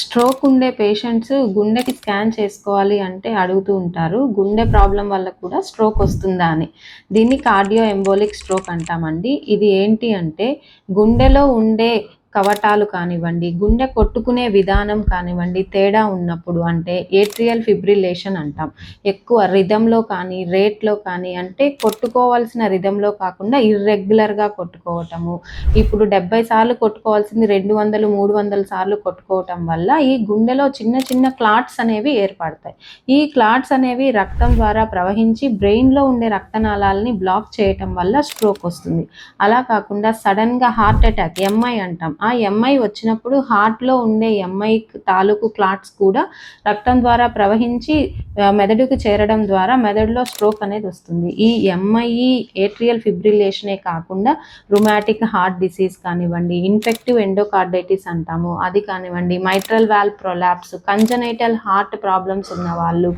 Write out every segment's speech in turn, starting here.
Stroke ఉండే patients గుండెకి scan చేసుకోవాలి అంటే అడుగుతూ ఉంటారు. గుండె ప్రాబ్లం వల్ల కూడా స్ట్రోక్ వస్తుందా అని. దీన్ని కార్డియో ఎంబోలిక్ స్ట్రోక్ అంటామండి. ఇది ఏంటి అంటే గుండెలో ఉండే కవటాలు కానివ్వండి గుండె కొట్టుకునే విధానం కానివ్వండి తేడా ఉన్నప్పుడు అంటే ఏట్రియల్ ఫిబ్రిలేషన్ అంటాం. ఎక్కువ రిధంలో కానీ రేట్లో కానీ అంటే కొట్టుకోవాల్సిన రిధంలో కాకుండా ఇర్రెగ్యులర్గా కొట్టుకోవటము. ఇప్పుడు డెబ్బై సార్లు కొట్టుకోవాల్సింది రెండు వందలు మూడు వందల సార్లు కొట్టుకోవటం వల్ల ఈ గుండెలో చిన్న చిన్న క్లాట్స్ అనేవి ఏర్పడతాయి. ఈ క్లాట్స్ అనేవి రక్తం ద్వారా ప్రవహించి బ్రెయిన్లో ఉండే రక్తనాళాలని బ్లాక్ చేయటం వల్ల స్ట్రోక్ వస్తుంది. అలా కాకుండా సడన్గా హార్ట్ అటాక్ ఎంఐ అంటాం. ఆ ఆ ఎంఐ వచ్చినప్పుడు హార్ట్లో ఉండే ఎంఐ తాలూకు క్లాట్స్ కూడా రక్తం ద్వారా ప్రవహించి మెదడుకు చేరడం ద్వారా మెదడులో స్ట్రోక్ అనేది వస్తుంది. ఈ ఎంఐ ఏట్రియల్ ఫిబ్రిలేషనే కాకుండా రుమాటిక్ హార్ట్ డిసీజ్ కానివ్వండి ఇన్ఫెక్టివ్ ఎండోకార్డైటిస్ అంటాము. అది కానివ్వండి mitral valve prolapse congenital heart problems ఉన్న వాళ్ళు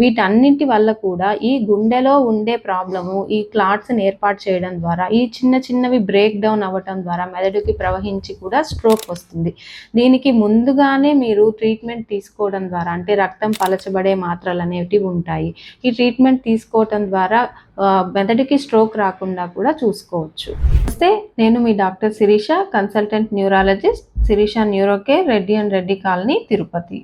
వీటన్నింటి వల్ల కూడా ఈ గుండెలో ఉండే ప్రాబ్లము ఈ క్లాట్స్ని ఏర్పాటు చేయడం ద్వారా ఈ చిన్న చిన్నవి బ్రేక్ డౌన్ అవ్వటం ద్వారా మెదడుకి ప్రవహించి కూడా స్ట్రోక్ వస్తుంది. దీనికి ముందుగానే మీరు ట్రీట్మెంట్ తీసుకోవడం ద్వారా అంటే రక్తం పలచబడే మాత్రలు అనేటివి ఉంటాయి ఈ ట్రీట్మెంట్ తీసుకోవటం ద్వారా మెదడుకి స్ట్రోక్ రాకుండా కూడా చూసుకోవచ్చు. వస్తే నేను మీ doctor Sirisha consultant neurologist Sirisha న్యూరోకే Reddy and Reddy colony Tirupati.